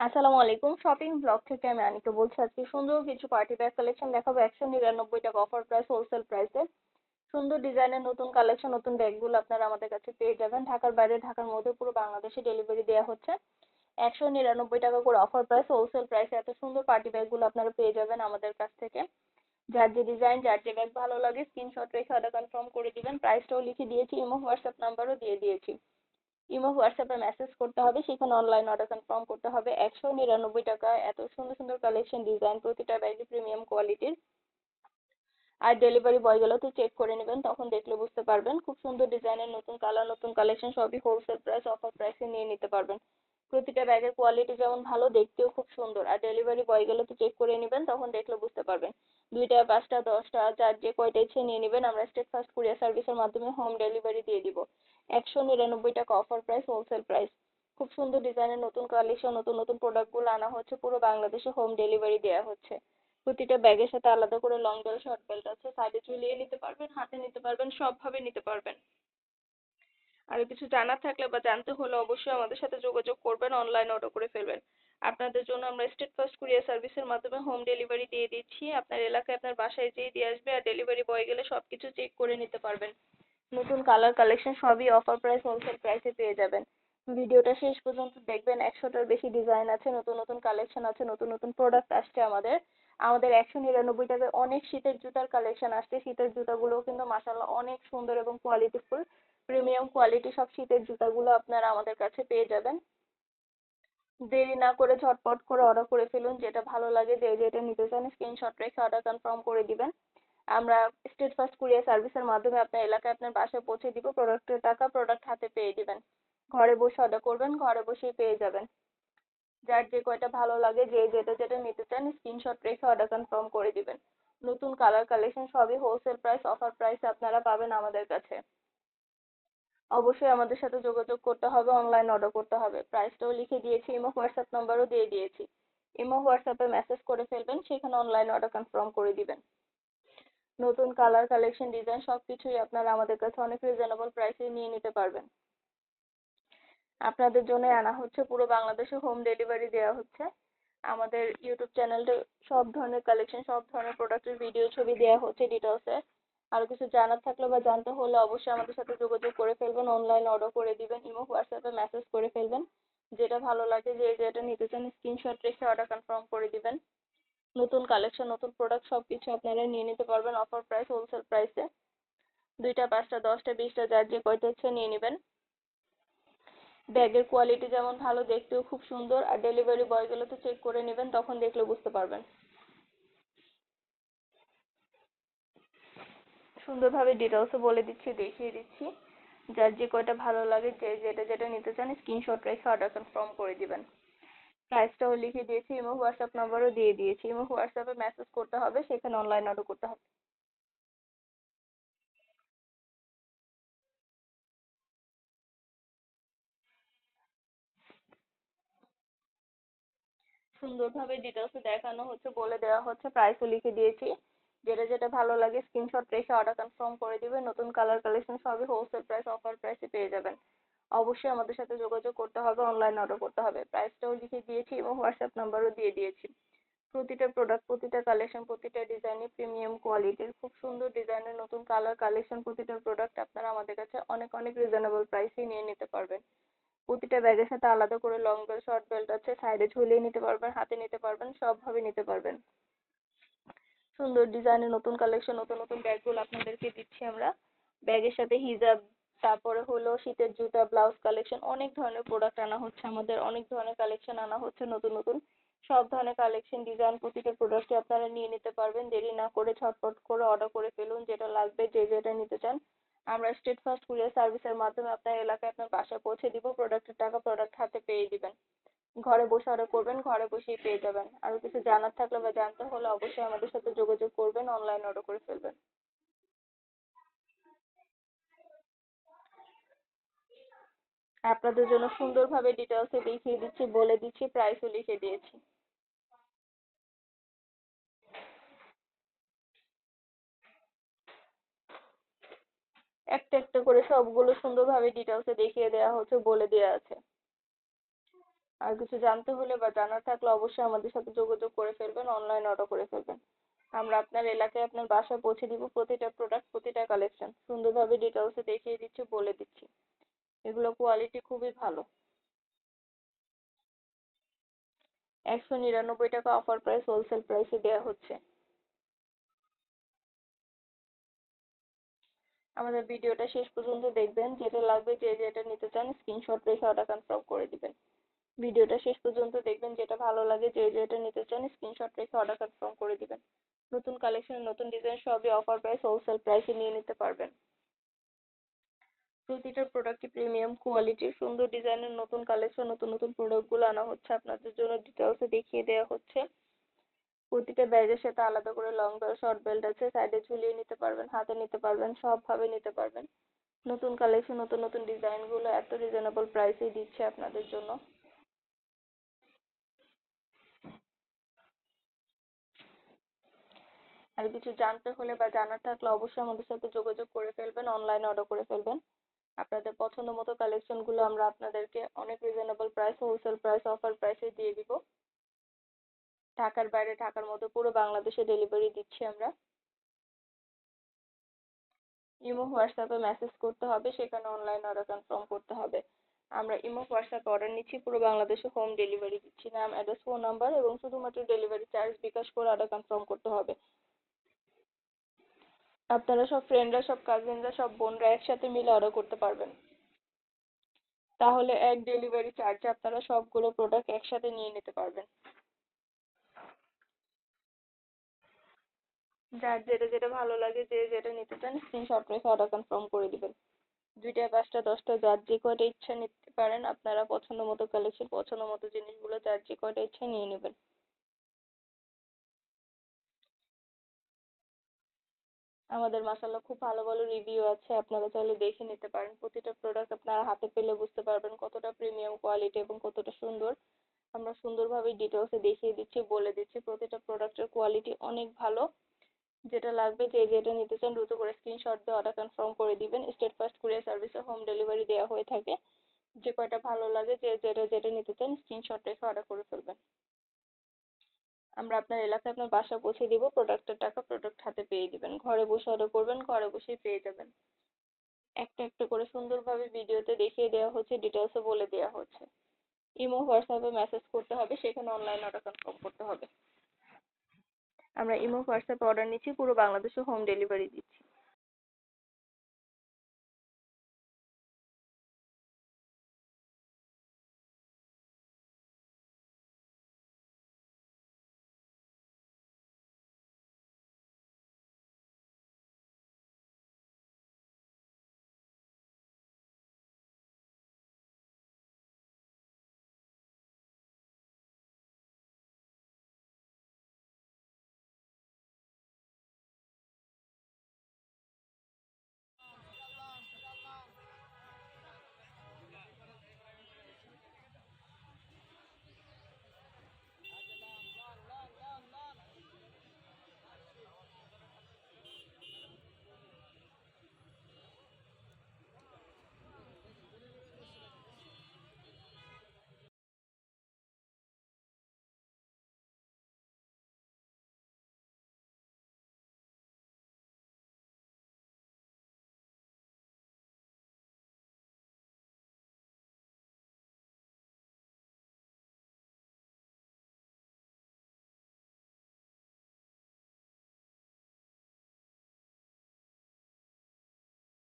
আসসালামু আলাইকুম। Shopping blog থেকে আমি আনিকা বলছি, আজকে সুন্দর কিছু পার্টি ব্যাগ কালেকশন দেখাবো। একশো নিরানব্বই টাকা অফার প্রাইস হোলসেল প্রাইসে সুন্দর ডিজাইনের নতুন কালেকশন নতুন ব্যাগগুলো আপনারা আমাদের কাছে পেয়ে যাবেন। ঢাকার বাইরে, ঢাকার মধ্যে পুরো বাংলাদেশে ডেলিভারি দেওয়া হচ্ছে। একশো নিরানব্বই টাকা করে অফার প্রাইস হোলসেল প্রাইসে এত সুন্দর পার্টি ব্যাগগুলো আপনারা পেয়ে যাবেন আমাদের কাছ থেকে। যার যে ডিজাইন যার যে ব্যাগ ভালো লাগে স্ক্রিনশট রেখে অর্ডার কনফার্ম করে দিবেন। প্রাইসটাও লিখে দিয়েছি ইমো হোয়াটসঅ্যাপ নাম্বারও দিয়ে দিয়েছি। ইমো হোয়াটসঅ্যাপে মেসেজ করতে হবে, সেখানে অনলাইন অর্ডার কনফার্ম করতে হবে। একশো নিরানব্বই টাকা, এত সুন্দর সুন্দর কালেকশন ডিজাইন প্রতিটা ব্যাগই প্রিমিয়াম কোয়ালিটির আর ডেলিভারি বয়গুলো তো চেক করে নেবেন, তখন দেখলে বুঝতে পারবেন। খুব সুন্দর ডিজাইনের নতুন কালার নতুন কালেকশন সবই হোলসেল প্রাইস অফার প্রাইসে নিয়ে নিতে পারবেন। প্রতিটা ব্যাগের কোয়ালিটি যেমন ভালো, দেখতেও খুব সুন্দর। আর ডেলিভারি বয়গুলো তো চেক করে নেবেন, তখন দেখলে বুঝতে পারবেন। দুইটা, পাঁচটা, দশটা যার যে কয়টা ইচ্ছে নিয়ে নেবেন, আমরা স্টেট ফার্স্ট কুরিয়ার সার্ভিসের মাধ্যমে হোম ডেলিভারি দিয়ে দিব। একশো নিরানব্বই টাকা অফার প্রাইস হোলসেল প্রাইস খুব সুন্দর ডিজাইনের নতুন কালেকশন নতুন নতুন প্রোডাক্টগুলো আনা হচ্ছে, পুরো বাংলাদেশে হোম ডেলিভারি দেওয়া হচ্ছে। প্রতিটা ব্যাগের সাথে আলাদা করে লং বেল্ট শর্ট বেল্ট আছে। সাইডে ঝুলিয়ে নিতে পারবেন, হাতে নিতে পারবেন, সবভাবে নিতে পারবেন। আর কিছু জানার থাকলে বা জানতে হলে অবশ্যই আমাদের সাথে যোগাযোগ করবেন অনলাইন অর্ডার করে ফেলবেন। আপনাদের জন্য আমরা স্টেট ফার্স্ট কুরিয়ার সার্ভিসের মাধ্যমে হোম ডেলিভারি দিয়ে দিচ্ছি। আপনার এলাকায় আপনার বাসায় যেয়ে দিয়ে আসবে আর ডেলিভারি বয় গেলে সব কিছু চেক করে নিতে পারবেন। নতুন কালার কালেকশন সবই অফার প্রাইস হোলসেল প্রাইসে পেয়ে যাবেন। ভিডিওটা শেষ পর্যন্ত দেখবেন, একশোটার বেশি ডিজাইন আছে, নতুন নতুন কালেকশন আছে, নতুন নতুন প্রোডাক্ট আসছে আমাদের। আমাদের একশো নিরানব্বই টাকায় অনেক শীতের জুতার কালেকশন আসছে। শীতের জুতাগুলোও কিন্তু মাসাল্লাহ অনেক সুন্দর এবং কোয়ালিটিফুল প্রিমিয়াম কোয়ালিটি সব শীতের জুতাগুলো আপনারা আমাদের কাছে পেয়ে যাবেন। দেরি না করে ঝটপট করে অর্ডার করে ফেলুন, যেটা ভালো লাগে, যে যেটা নিতে চান স্ক্রিনশট রেখে অর্ডার কনফার্ম করে দিবেন। আমরা স্টেট ফার্স্ট কুরিয়ার সার্ভিসের মাধ্যমে আপনার এলাকায় আপনার বাসায় পৌঁছে দিব প্রোডাক্টের টাকা প্রোডাক্ট হাতে পেয়ে দিবেন। ঘরে বসে অর্ডার করবেন, ঘরে বসেই পেয়ে যাবেন। যার যে কয়টা ভালো লাগে, যে যেটা যেটা নিতে চান স্ক্রিনশট রেখে অর্ডার কনফার্ম করে দিবেন। নতুন কালার কালেকশন সবই হোলসেল প্রাইস অফার প্রাইসে আপনারা পাবেন আমাদের কাছে। অবশ্যই আমাদের সাথে যোগাযোগ করতে হবে অনলাইন অর্ডার করতে হবে। প্রাইসটাও লিখে দিয়েছি ইমো হোয়াটসঅ্যাপ নাম্বারও দিয়ে দিয়েছি। ইমো হোয়াটসঅ্যাপে মেসেজ করে ফেলবেন, সেখানে অনলাইন অর্ডার কনফার্ম করে দিবেন। নতুন কালার কালেকশন ডিজাইন সব কিছুই আপনারা আমাদের কাছে অনেক রিজনেবল প্রাইসে নিয়ে নিতে পারবেন। আপনাদের জন্য আনা হচ্ছে, পুরো বাংলাদেশে হোম ডেলিভারি দেওয়া হচ্ছে। আমাদের ইউটিউব চ্যানেলটা সব ধরনের কালেকশন সব ধরনের প্রোডাক্টের ভিডিও ছবি দেওয়া হচ্ছে ডিটেলসে আরও কিছু জানার থাকলে বা জানতে হলে অবশ্যই আমাদের সাথে যোগাযোগ করে ফেলবেন অনলাইন অর্ডার করে দিবেন ইমো হোয়াটসঅ্যাপে মেসেজ করে ফেলবেন। যেটা ভালো লাগে যে যেটা নিতে চান স্ক্রিনশট রেখে অর্ডার কনফার্ম করে দিবেন। নতুন কালেকশন নতুন প্রোডাক্ট সব কিছু আপনারা নিয়ে নিতে পারবেন অফার প্রাইস হোলসেল প্রাইসে দুইটা, পাঁচটা, দশটা, বিশটা, যার যে কয়টা ইচ্ছে নিয়ে নেবেন। ব্যাগের কোয়ালিটি যেমন ভালো, দেখতেও খুব সুন্দর। আর ডেলিভারি বয়গুলো তো চেক করে নেবেন, তখন দেখলে বুঝতে পারবেন। সুন্দরভাবে ডিটেলসও বলে দিচ্ছি, দেখিয়ে দিচ্ছি। যার যে কয়টা ভালো লাগে, যে যেটা যেটা নিতে চান স্ক্রিনশট রেখে অর্ডার কনফার্ম করে দিবেন। প্রাইসটাও লিখে দিয়েছি, ইমো হোয়াটসঅ্যাপ নাম্বারও দিয়ে দিয়েছি। ইমো হোয়াটসঅ্যাপে মেসেজ করতে হবে, সেখানে অনলাইন অর্ডার করতে হবে। সুন্দরভাবে ডিটেলসে দেখানো হচ্ছে, বলে দেওয়া হচ্ছে প্রাইসও লিখে দিয়েছি। যেটা যেটা ভালো লাগে স্ক্রিনশট রেখে অর্ডার কনফার্ম করে দিবেন। নতুন কালার কালেকশন সবই হোলসেল প্রাইস অফার প্রাইসে পেয়ে যাবেন। অবশ্যই আমাদের সাথে যোগাযোগ করতে হবে অনলাইন অর্ডার করতে হবে। প্রাইসটাও লিখে দিয়েছি এবং হোয়াটসঅ্যাপ নাম্বারও দিয়ে দিয়েছি। প্রতিটা প্রোডাক্ট প্রতিটা কালেকশন প্রতিটা ডিজাইনে প্রিমিয়াম কোয়ালিটির খুব সুন্দর ডিজাইনের নতুন কালার কালেকশন প্রতিটা প্রোডাক্ট আপনারা আমাদের কাছে অনেক অনেক রিজনেবল প্রাইসেই নিয়ে নিতে পারবেন। প্রতিটা ব্যাগের সাথে আলাদা করে লং বেল্ট শর্ট বেল্ট আছে সাইডে ঝুলিয়ে নিতে পারবেন, হাতে নিতে পারবেন, সবভাবে নিতে পারবেন। সুন্দর ডিজাইনের নতুন কালেকশন নতুন নতুন ব্যাগগুলো আপনাদেরকে দিচ্ছি আমরা। ব্যাগের সাথে হিজাব তারপরে হলো শীতের জুতা ব্লাউজ কালেকশন অনেক ধরনের প্রোডাক্ট আনা হচ্ছে আমাদের, অনেক ধরনের কালেকশন আনা হচ্ছে নতুন নতুন। সব ধরনের কালেকশন ডিজাইন প্রতিটা প্রোডাক্টই আপনারা নিয়ে নিতে পারবেন। দেরি না করে ঝটপট করে অর্ডার করে ফেলুন, যেটা লাগবে যে যেটা নিতে চান। আমরা স্টেট ফার্স্ট কুরিয়ার সার্ভিসের মাধ্যমে আপনার এলাকায় আপনার বাসায় পৌঁছে দিব প্রোডাক্টের টাকা প্রোডাক্ট হাতে পেয়ে দিবেন। ঘরে বসে অর্ডার করবেন, ঘরে বসেই পেয়ে যাবেন। আরও কিছু জানার থাকলে বা জানতে হলে অবশ্যই আমাদের সাথে যোগাযোগ করবেন অনলাইন অর্ডার করে ফেলবেন। আপনাদের জন্য সুন্দরভাবে ডিটেলসে দেখিয়ে দিচ্ছি, বলে দিচ্ছি প্রাইসও লিখে দিয়েছি। একটা একটা করে সবগুলো সুন্দরভাবে ডিটেলসে দেখিয়ে দেওয়া হচ্ছে, বলে দেওয়া আছে। আর কিছু জানতে হলে বা জানার থাকলে অবশ্যই আমাদের সাথে যোগাযোগ করে ফেলবেন অনলাইন অর্ডার করে ফেলবেন। আমরা আপনার এলাকায় আপনার বাসায় পৌঁছে দিব, প্রতিটা প্রোডাক্ট প্রতিটা কালেকশন সুন্দরভাবে ডিটেলসে দেখিয়ে দিচ্ছি, বলে দিচ্ছি। এগুলো কোয়ালিটি খুবই ভালো। একশো নিরানব্বই টাকা অফার প্রাইস হোলসেল প্রাইসে দেওয়া হচ্ছে। আমাদের ভিডিওটা শেষ পর্যন্ত দেখবেন। যেটা লাগবে, যে যেটা নিতে চান স্ক্রিনশট রেখে অর্ডার কনফার্ম করে দিবেন। ভিডিওটা শেষ পর্যন্ত দেখবেন, যেটা ভালো লাগে, যে যেটা নিতে চান স্ক্রিনশট রেখে অর্ডার কনফার্ম করে দিবেন। নতুন কালেকশন নতুন ডিজাইন সবই অফার প্রাইস হোলসেল প্রাইসে নিয়ে নিতে পারবেন। প্রতিটা প্রোডাক্টই প্রিমিয়াম কোয়ালিটির সুন্দর ডিজাইনের নতুন কালেকশন নতুন নতুন প্রোডাক্টগুলো আনা হচ্ছে। আপনাদের জন্য ডিটেলসে দেখিয়ে দেওয়া হচ্ছে। প্রতিটা ব্যাগের সাথে আলাদা করে লং বেল্ট শর্ট বেল্ট আছে সাইডে ঝুলিয়ে নিতে পারবেন, হাতে নিতে পারবেন, সবভাবে নিতে পারবেন। নতুন কালেকশন নতুন নতুন ডিজাইনগুলো এত রিজনেবল প্রাইসেই দিচ্ছে আপনাদের জন্য। আর কিছু জানতে হলে বা জানার থাকলে অবশ্যই আমাদের সাথে যোগাযোগ করে ফেলবেন অনলাইন অর্ডার করে ফেলবেন। আপনাদের পছন্দ মতো কালেকশনগুলো আমরা আপনাদেরকে অনেক reasonable price wholesale price offer প্রাইসে দিয়ে দিব। ঢাকার বাইরে ঢাকার মধ্যে পুরো বাংলাদেশে ডেলিভারি দিচ্ছি আমরা। ইমো, হোয়াটসঅ্যাপে মেসেজ করতে হবে, সেখানে অনলাইন অর্ডার কনফার্ম করতে হবে। আমরা ইমো, হোয়াটসঅ্যাপে অর্ডার নিচ্ছি, পুরো বাংলাদেশে হোম ডেলিভারি দিচ্ছি। নাম অ্যাড্রেস ফোন নাম্বার এবং শুধুমাত্র ডেলিভারি চার্জ বিকাশ করে অর্ডার কনফার্ম করতে হবে। আপনারা সব ফ্রেন্ডরা সব কাজিনরা সব বোনরা একসাথে মিলে অর্ডার করতে পারবেন। তাহলে এক ডেলিভারি চার্জে আপনারা সবগুলো প্রোডাক্ট একসাথে নিয়ে নিতে পারবেন। যার যেটা যেটা ভালো লাগে, যে যেটা নিতে চান স্ক্রিনশট রেখে অর্ডার কনফার্ম করে দিবেন। দুইটা, পাঁচটা, দশটা, যার যে কয়টা ইচ্ছা নিতে পারেন, আপনারা পছন্দ মতো কালেকশন পছন্দ মতো জিনিসগুলো যার যে কয়টা ইচ্ছা নিয়ে নেবেন। আমাদের মাসাল্লাহ খুব ভালো ভালো রিভিউ আছে, আপনারা চাইলে দেখে নিতে পারেন। প্রতিটা প্রোডাক্ট আপনারা হাতে পেলে বুঝতে পারবেন কতটা প্রিমিয়াম কোয়ালিটি এবং কতটা সুন্দর। আমরা সুন্দরভাবে ডিটেলসে দেখিয়ে দিচ্ছি, বলে দিচ্ছি, প্রতিটা প্রোডাক্টের কোয়ালিটি অনেক ভালো। যেটা লাগবে যে যেটা নিতে চান দ্রুত করে স্ক্রিনশট দিয়ে অর্ডার কনফার্ম করে দিবেন। স্টেট ফার্স্ট কুরিয়ার সার্ভিসে হোম ডেলিভারি দেওয়া হয়ে থাকে। যে কয়টা ভালো লাগে, যে যেটা যেটা নিতে চান স্ক্রিনশট রেখে অর্ডার করে ফেলবেন। আমরা আপনার এলাকায় আপনার বাসা পৌঁছে দিব প্রোডাক্টের টাকা প্রোডাক্ট হাতে পেয়ে দিবেন। ঘরে বসে অর্ডার করবেন, ঘরে বসেই পেয়ে যাবেন। একটা একটা করে সুন্দরভাবে ভিডিওতে দেখিয়ে দেওয়া হচ্ছে ডিটেলসে বলে দেওয়া হচ্ছে। ইমো, হোয়াটসঅ্যাপে মেসেজ করতে হবে, সেখানে অনলাইন অর্ডার কনফার্ম করতে হবে। আমরা ইমো হোয়াটসঅ্যাপে অর্ডার নিচ্ছি পুরো বাংলাদেশে হোম ডেলিভারি দিচ্ছি।